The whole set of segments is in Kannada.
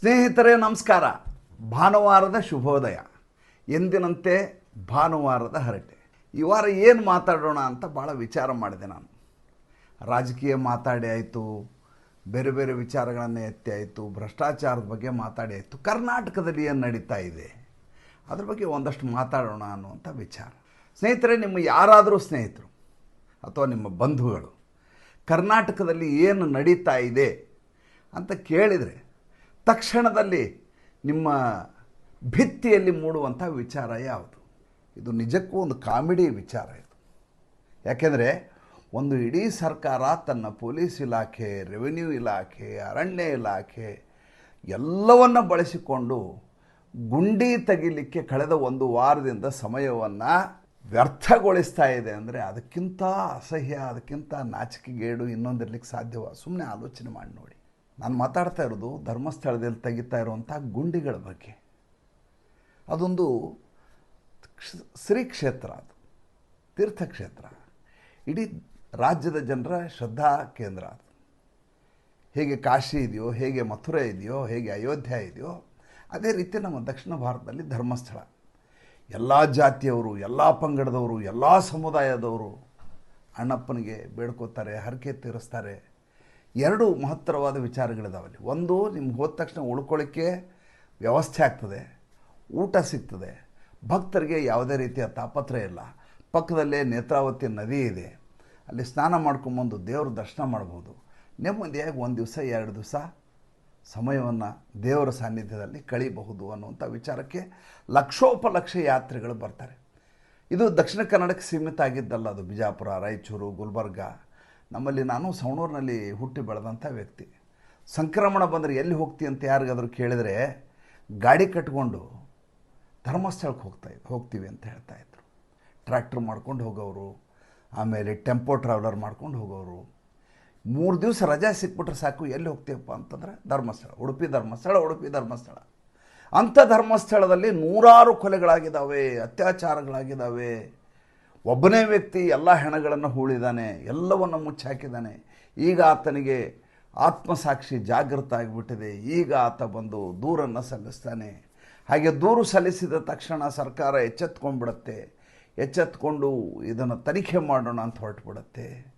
ಸ್ನೇಹಿತರೇ, ನಮಸ್ಕಾರ. ಭಾನುವಾರದ ಶುಭೋದಯ. ಎಂದಿನಂತೆ ಭಾನುವಾರದ ಹರಟೆ. ಈ ವಾರ ಏನು ಮಾತಾಡೋಣ ಅಂತ ಭಾಳ ವಿಚಾರ ಮಾಡಿದೆ ನಾನು. ರಾಜಕೀಯ ಮಾತಾಡಿ ಆಯಿತು, ಬೇರೆ ಬೇರೆ ವಿಚಾರಗಳನ್ನು ಎತ್ತಿ ಆಯಿತು, ಭ್ರಷ್ಟಾಚಾರದ ಬಗ್ಗೆ ಮಾತಾಡಿ ಆಯಿತು. ಕರ್ನಾಟಕದಲ್ಲಿ ಏನು ನಡೀತಾ ಇದೆ? ಅದ್ರ ಬಗ್ಗೆ ಒಂದಷ್ಟು ಮಾತಾಡೋಣ ಅನ್ನುವಂಥ ವಿಚಾರ. ಸ್ನೇಹಿತರೆ, ನಿಮ್ಮ ಯಾರಾದರೂ ಸ್ನೇಹಿತರು ಅಥವಾ ನಿಮ್ಮ ಬಂಧುಗಳು ಕರ್ನಾಟಕದಲ್ಲಿ ಏನು ನಡೀತಾ ಇದೆ ಅಂತ ಕೇಳಿದರೆ ತಕ್ಷಣದಲ್ಲಿ ನಿಮ್ಮ ಭಿತ್ತಿಯಲ್ಲಿ ಮೂಡುವಂಥ ವಿಚಾರ ಯಾವುದು? ಇದು ನಿಜಕ್ಕೂ ಒಂದು ಕಾಮಿಡಿ ವಿಚಾರ ಇದು. ಯಾಕೆಂದರೆ ಒಂದು ಇಡೀ ಸರ್ಕಾರ ತನ್ನ ಪೊಲೀಸ್ ಇಲಾಖೆ, ರೆವಿನ್ಯೂ ಇಲಾಖೆ, ಅರಣ್ಯ ಇಲಾಖೆ ಎಲ್ಲವನ್ನು ಬಳಸಿಕೊಂಡು ಗುಂಡಿ ತೆಗಿಲಿಕ್ಕೆ ಕಳೆದ ಒಂದು ವಾರದಿಂದ ಸಮಯವನ್ನು ವ್ಯರ್ಥಗೊಳಿಸ್ತಾ ಇದೆ ಅಂದರೆ ಅದಕ್ಕಿಂತ ಅಸಹ್ಯ, ಅದಕ್ಕಿಂತ ನಾಚಿಕೆಗೇಡು ಇನ್ನೊಂದಿರಲಿಕ್ಕೆ ಸಾಧ್ಯವ. ಸುಮ್ಮನೆ ಆಲೋಚನೆ ಮಾಡಿ ನೋಡಿ. ನಾನು ಮಾತಾಡ್ತಾ ಇರೋದು ಧರ್ಮಸ್ಥಳದಲ್ಲಿ ತೆಗಿತಾ ಇರುವಂಥ ಗುಂಡಿಗಳ ಬಗ್ಗೆ. ಅದೊಂದು ಶ್ರೀ ಕ್ಷೇತ್ರ ಅದು, ತೀರ್ಥಕ್ಷೇತ್ರ. ಇಡೀ ರಾಜ್ಯದ ಜನರ ಶ್ರದ್ಧಾ ಕೇಂದ್ರ ಅದು. ಹೇಗೆ ಕಾಶಿ ಇದೆಯೋ, ಹೇಗೆ ಮಥುರೆ ಇದೆಯೋ, ಹೇಗೆ ಅಯೋಧ್ಯ ಇದೆಯೋ, ಅದೇ ರೀತಿ ನಮ್ಮ ದಕ್ಷಿಣ ಭಾರತದಲ್ಲಿ ಧರ್ಮಸ್ಥಳ. ಎಲ್ಲ ಜಾತಿಯವರು, ಎಲ್ಲ ಪಂಗಡದವರು, ಎಲ್ಲ ಸಮುದಾಯದವರು ಅಣ್ಣಪ್ಪನಿಗೆ ಬೇಡ್ಕೋತಾರೆ, ಹರಕೆ ತೀರಿಸ್ತಾರೆ. ಎರಡು ಮಹತ್ತರವಾದ ವಿಚಾರಗಳಿದಾವಲ್ಲಿ. ಒಂದು ನಿಮ್ಗೆ ಹೋದ ತಕ್ಷಣ ಉಳ್ಕೊಳ್ಳಿಕ್ಕೆ ವ್ಯವಸ್ಥೆ ಆಗ್ತದೆ, ಊಟ ಸಿಗ್ತದೆ, ಭಕ್ತರಿಗೆ ಯಾವುದೇ ರೀತಿಯ ತಾಪತ್ರ ಇಲ್ಲ. ಪಕ್ಕದಲ್ಲೇ ನೇತ್ರಾವತಿ ನದಿ ಇದೆ, ಅಲ್ಲಿ ಸ್ನಾನ ಮಾಡ್ಕೊಂಬಂದು ದೇವ್ರ ದರ್ಶನ ಮಾಡ್ಬೋದು. ನೆಮ್ಮದಿಯಾಗಿ ಒಂದು ದಿವಸ, ಎರಡು ದಿವಸ ಸಮಯವನ್ನು ದೇವರ ಸಾನ್ನಿಧ್ಯದಲ್ಲಿ ಕಳೀಬಹುದು ಅನ್ನುವಂಥ ವಿಚಾರಕ್ಕೆ ಲಕ್ಷೋಪಲಕ್ಷ ಯಾತ್ರೆಗಳು ಬರ್ತಾರೆ. ಇದು ದಕ್ಷಿಣ ಕನ್ನಡಕ್ಕೆ ಸೀಮಿತ ಆಗಿದ್ದಲ್ಲ, ಅದು ಬಿಜಾಪುರ, ರಾಯಚೂರು, ಗುಲ್ಬರ್ಗ. ನಮ್ಮಲ್ಲಿ ನಾನು ಸವಣೂರಿನಲ್ಲಿ ಹುಟ್ಟಿ ಬೆಳೆದಂಥ ವ್ಯಕ್ತಿ. ಸಂಕ್ರಮಣ ಬಂದರೆ ಎಲ್ಲಿ ಹೋಗ್ತಿ ಅಂತ ಯಾರಿಗಾದರೂ ಕೇಳಿದರೆ ಗಾಡಿ ಕಟ್ಕೊಂಡು ಧರ್ಮಸ್ಥಳಕ್ಕೆ ಹೋಗ್ತಾ ಹೋಗ್ತೀವಿ ಅಂತ ಹೇಳ್ತಾ ಇದ್ರು. ಟ್ರ್ಯಾಕ್ಟ್ರ್ ಮಾಡ್ಕೊಂಡು ಹೋಗೋರು, ಆಮೇಲೆ ಟೆಂಪೋ ಟ್ರಾವೆಲರ್ ಮಾಡ್ಕೊಂಡು ಹೋಗೋರು. ಮೂರು ದಿವಸ ರಜೆ ಸಿಕ್ಬಿಟ್ರೆ ಸಾಕು, ಎಲ್ಲಿ ಹೋಗ್ತೀವಪ್ಪ ಅಂತಂದರೆ ಧರ್ಮಸ್ಥಳ, ಉಡುಪಿ ಧರ್ಮಸ್ಥಳ ಉಡುಪಿ ಧರ್ಮಸ್ಥಳ. ಅಂಥ ಧರ್ಮಸ್ಥಳದಲ್ಲಿ ನೂರಾರು ಕೊಲೆಗಳಾಗಿದ್ದಾವೆ, ಅತ್ಯಾಚಾರಗಳಾಗಿದ್ದಾವೆ. ಒಬ್ಬನೇ ವ್ಯಕ್ತಿ ಎಲ್ಲ ಹೆಣಗಳನ್ನು ಹೂಳಿದ್ದಾನೆ, ಎಲ್ಲವನ್ನು ಮುಚ್ಚಾಕಿದ್ದಾನೆ ಈಗ ಆತನಿಗೆ ಆತ್ಮಸಾಕ್ಷಿ ಜಾಗೃತ ಆಗಿಬಿಟ್ಟಿದೆ. ಈಗ ಆತ ಬಂದು ದೂರನ್ನು ಸಲ್ಲಿಸ್ತಾನೆ. ಹಾಗೆ ದೂರು ಸಲ್ಲಿಸಿದ ತಕ್ಷಣ ಸರ್ಕಾರ ಎಚ್ಚೆತ್ಕೊಂಡ್ಬಿಡತ್ತೆ. ಎಚ್ಚೆತ್ಕೊಂಡು ಇದನ್ನು ತನಿಖೆ ಮಾಡೋಣ ಅಂತ ಹೊರಟುಬಿಡತ್ತೆ.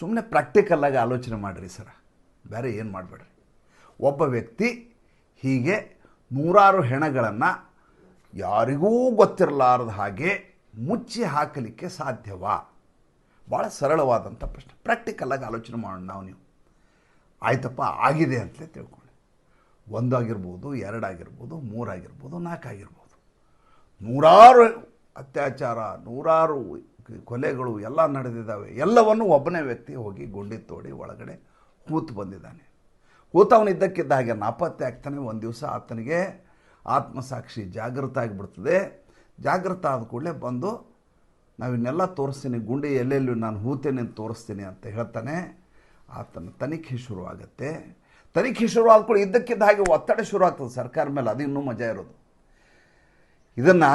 ಸುಮ್ಮನೆ ಪ್ರಾಕ್ಟಿಕಲ್ಲಾಗಿ ಆಲೋಚನೆ ಮಾಡಿರಿ ಸರ. ಬೇರೆ ಏನು ಮಾಡಬೇಡ್ರಿ. ಒಬ್ಬ ವ್ಯಕ್ತಿ ಹೀಗೆ ನೂರಾರು ಹೆಣಗಳನ್ನು ಯಾರಿಗೂ ಗೊತ್ತಿರಲಾರದ ಹಾಗೆ ಮುಚ್ಚಿ ಹಾಕಲಿಕ್ಕೆ ಸಾಧ್ಯವಾ? ಭಾಳ ಸರಳವಾದಂಥ ಪ್ರಶ್ನೆ. ಪ್ರಾಕ್ಟಿಕಲ್ಲಾಗಿ ಆಲೋಚನೆ ಮಾಡೋಣ ನಾವು ನೀವು. ಆಯ್ತಪ್ಪ, ಆಗಿದೆ ಅಂತಲೇ ತಿಳ್ಕೊಳ್ಳಿ. ಒಂದಾಗಿರ್ಬೋದು, ಎರಡಾಗಿರ್ಬೋದು, ಮೂರಾಗಿರ್ಬೋದು, ನಾಲ್ಕಾಗಿರ್ಬೋದು. ನೂರಾರು ಅತ್ಯಾಚಾರ, ನೂರಾರು ಕೊಲೆಗಳು ಎಲ್ಲ ನಡೆದಿದ್ದಾವೆ. ಎಲ್ಲವನ್ನು ಒಬ್ಬನೇ ವ್ಯಕ್ತಿ ಹೋಗಿ ಗುಂಡಿ ತೋಡಿ ಒಳಗಡೆ ಕೂತು ಬಂದಿದ್ದಾನೆ. ಹೂತವನಿದ್ದಕ್ಕಿದ್ದ ಹಾಗೆ ನಾಪತ್ತೆ ಆಗ್ತಾನೆ. ಒಂದು ದಿವಸ ಆತನಿಗೆ ಆತ್ಮಸಾಕ್ಷಿ ಜಾಗೃತ ಆಗಿಬಿಡ್ತದೆ. ಜಾಗೃತ ಆದ ಕೂಡಲೇ ಬಂದು, ನಾವಿನ್ನೆಲ್ಲ ತೋರಿಸ್ತೀನಿ, ಗುಂಡಿ ಎಲ್ಲೆಲ್ಲಿ ನಾನು ಹೂತೇನೆ ಅಂತ ತೋರಿಸ್ತೀನಿ ಅಂತ ಹೇಳ್ತಾನೆ. ಆತನ ತನಿಖೆ ಶುರುವಾಗತ್ತೆ. ತನಿಖೆ ಶುರು ಆದ್ಕೊಳ್ಳಿ ಇದ್ದಕ್ಕಿದ್ದ ಹಾಗೆ ಒತ್ತಡ ಶುರು ಆಗ್ತದೆ ಸರ್ಕಾರ ಮೇಲೆ, ಅದು ಇನ್ನೂ ಮಜಾ ಇರೋದು. ಇದನ್ನು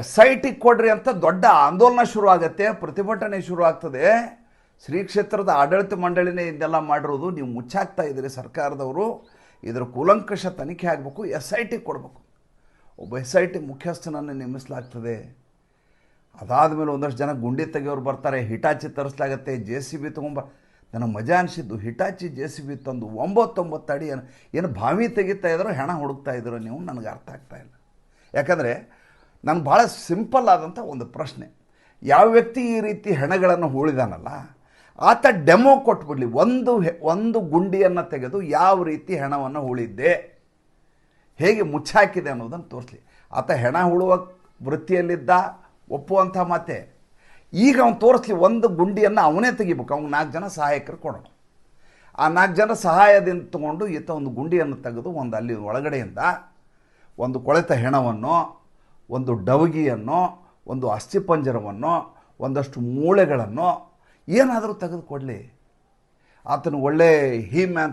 ಎಸ್ ಐ ಟಿ ಕೊಡ್ರಿ ಅಂತ ದೊಡ್ಡ ಆಂದೋಲನ ಶುರು ಆಗತ್ತೆ ಪ್ರತಿಭಟನೆ ಶುರು ಆಗ್ತದೆ ಶ್ರೀ ಕ್ಷೇತ್ರದ ಆಡಳಿತ ಮಂಡಳಿನೇ ಇದೆಲ್ಲ ಮಾಡಿರೋದು, ನೀವು ಮುಚ್ಚಾಕ್ತಾ ಇದ್ದೀರಿ ಸರ್ಕಾರದವರು. ಇದರ ಕೂಲಂಕಷ ತನಿಖೆ ಆಗಬೇಕು ಎಸ್ ಐ ಟಿ ಕೊಡಬೇಕು. ಒಬ್ಬ ಎಸ್ ಐ ಟಿ ಮುಖ್ಯಸ್ಥನನ್ನು ನೇಮಿಸಲಾಗ್ತದೆ. ಅದಾದ ಮೇಲೆ ಒಂದಷ್ಟು ಜನ ಗುಂಡಿ ತೆಗೆಯೋರು ಬರ್ತಾರೆ, ಹಿಟಾಚಿ ತರಿಸ್ಲಾಗತ್ತೆ, ಜೆ ಸಿ ಬಿ ತೊಗೊಂಬ. ನನಗೆ ಮಜಾ ಅನಿಸಿದ್ದು, ಹಿಟಾಚಿ ಜೆ ಸಿ ಬಿ ತಂದು ಒಂಬತ್ತೊಂಬತ್ತು ಅಡಿ ಏನು ಏನು ಬಾವಿ ತೆಗಿತಾ ಇದ್ರು ಹೆಣ ಹುಡುಕ್ತಾ ಇದ್ರು ನೀವು ನನಗೆ ಅರ್ಥ ಆಗ್ತಾ ಇಲ್ಲ. ಯಾಕಂದರೆ ನನಗೆ ಭಾಳ ಸಿಂಪಲ್ ಆದಂಥ ಒಂದು ಪ್ರಶ್ನೆ. ಯಾವ ವ್ಯಕ್ತಿ ಈ ರೀತಿ ಹೆಣಗಳನ್ನು ಹೂಳಿದಾನಲ್ಲ, ಆತ ಡೆಮೋ ಕೊಟ್ಬಿಡ್ಲಿ, ಒಂದು ಒಂದು ಗುಂಡಿಯನ್ನು ತೆಗೆದು ಯಾವ ರೀತಿ ಹೆಣವನ್ನು ಹೂಳಿದ್ದೆ. ಹೇಗೆ ಮುಚ್ಚಾಕಿದೆ ಅನ್ನೋದನ್ನು ತೋರಿಸಲಿ. ಆತ ಹೆಣ ಹುಳುವ ವೃತ್ತಿಯಲ್ಲಿದ್ದ, ಒಪ್ಪುವಂಥ ಮಾತೆ. ಈಗ ಅವ್ನು ತೋರಿಸ್ಲಿ ಒಂದು ಗುಂಡಿಯನ್ನು ಅವನೇ ತೆಗಿಬೇಕು. ಅವ್ನು ನಾಲ್ಕು ಜನ ಸಹಾಯಕರು ಕೊಡೋಣ. ಆ ನಾಲ್ಕು ಜನ ಸಹಾಯದಿಂದ ತಗೊಂಡು ಈತ ಒಂದು ಗುಂಡಿಯನ್ನು ತೆಗೆದು ಒಂದು ಅಲ್ಲಿ ಒಳಗಡೆಯಿಂದ ಒಂದು ಕೊಳೆತ ಹೆಣವನ್ನು, ಒಂದು ಡವಗಿಯನ್ನು, ಒಂದು ಅಸ್ಥಿಪಂಜರವನ್ನು, ಒಂದಷ್ಟು ಮೂಳೆಗಳನ್ನು ಏನಾದರೂ ತೆಗೆದುಕೊಡಲಿ. ಆತನು ಒಳ್ಳೆ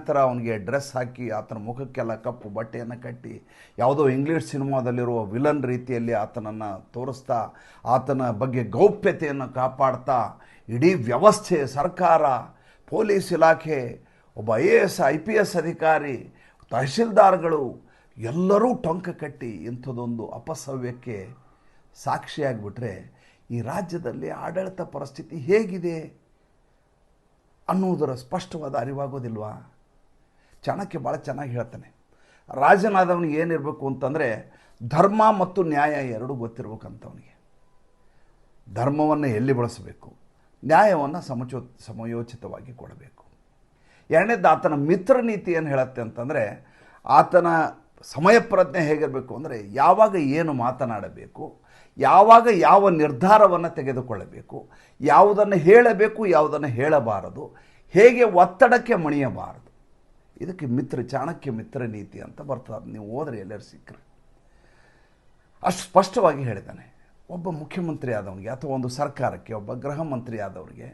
ಥರ ಅವನಿಗೆ ಡ್ರೆಸ್ ಹಾಕಿ ಆತನ ಮುಖಕ್ಕೆಲ್ಲ ಕಪ್ಪು ಬಟ್ಟೆಯನ್ನು ಕಟ್ಟಿ ಯಾವುದೋ ಇಂಗ್ಲೀಷ್ ಸಿನಿಮಾದಲ್ಲಿರುವ ವಿಲನ್ ರೀತಿಯಲ್ಲಿ ಆತನನ್ನು ತೋರಿಸ್ತಾ, ಆತನ ಬಗ್ಗೆ ಗೌಪ್ಯತೆಯನ್ನು ಕಾಪಾಡ್ತಾ, ಇಡೀ ವ್ಯವಸ್ಥೆ, ಸರ್ಕಾರ, ಪೊಲೀಸ್ ಇಲಾಖೆ, ಒಬ್ಬ I A S, I P S ಅಧಿಕಾರಿ, ತಹಶೀಲ್ದಾರ್ಗಳು ಎಲ್ಲರೂ ಟೊಂಕ ಕಟ್ಟಿ ಇಂಥದ್ದೊಂದು ಅಪಸವ್ಯಕ್ಕೆ ಸಾಕ್ಷಿಯಾಗಿಬಿಟ್ರೆ ಈ ರಾಜ್ಯದಲ್ಲಿ ಆಡಳಿತ ಪರಿಸ್ಥಿತಿ ಹೇಗಿದೆ? ಅನ್ನುವುದರ ಸ್ಪಷ್ಟವಾದ ಅರಿವಾಗೋದಿಲ್ವಾ? ಚಾಣಕ್ಯ ಭಾಳ ಚೆನ್ನಾಗಿ ಹೇಳ್ತಾನೆ. ರಾಜನಾದವನಿಗೆ ಏನಿರಬೇಕು ಅಂತಂದರೆ ಧರ್ಮ ಮತ್ತು ನ್ಯಾಯ ಎರಡೂ ಗೊತ್ತಿರಬೇಕಂತವನಿಗೆ. ಧರ್ಮವನ್ನು ಎಲ್ಲಿ ಬಳಸಬೇಕು? ನ್ಯಾಯವನ್ನು ಸಮಚೋ, ಸಮಯೋಚಿತವಾಗಿ ಕೊಡಬೇಕು. ಎರಡನೇದು ಆತನ ಮಿತ್ರ ನೀತಿ ಏನು ಹೇಳುತ್ತೆ ಅಂತಂದರೆ ಆತನ ಸಮಯ ಪ್ರಜ್ಞೆ ಹೇಗಿರಬೇಕು ಅಂದರೆ ಯಾವಾಗ ಏನು ಮಾತನಾಡಬೇಕು ಯಾವಾಗ ಯಾವ ನಿರ್ಧಾರವನ್ನು ತೆಗೆದುಕೊಳ್ಳಬೇಕು, ಯಾವುದನ್ನು ಹೇಳಬೇಕು, ಯಾವುದನ್ನು ಹೇಳಬಾರದು, ಹೇಗೆ ಒತ್ತಡಕ್ಕೆ ಮಣಿಯಬಾರದು. ಇದಕ್ಕೆ ಮಿತ್ರ, ಚಾಣಕ್ಯ ಮಿತ್ರ ನೀತಿ ಅಂತ ಬರ್ತದೆ. ನೀವು ಹೋದರೆ ಎಲ್ಲರೂ ಸಿಕ್ಕರೆ. ಅಷ್ಟು ಸ್ಪಷ್ಟವಾಗಿ ಹೇಳಿದ್ದಾನೆ. ಒಬ್ಬ ಮುಖ್ಯಮಂತ್ರಿ ಆದವನಿಗೆ ಅಥವಾ ಒಂದು ಸರ್ಕಾರಕ್ಕೆ, ಒಬ್ಬ ಗೃಹ ಮಂತ್ರಿ ಆದವರಿಗೆ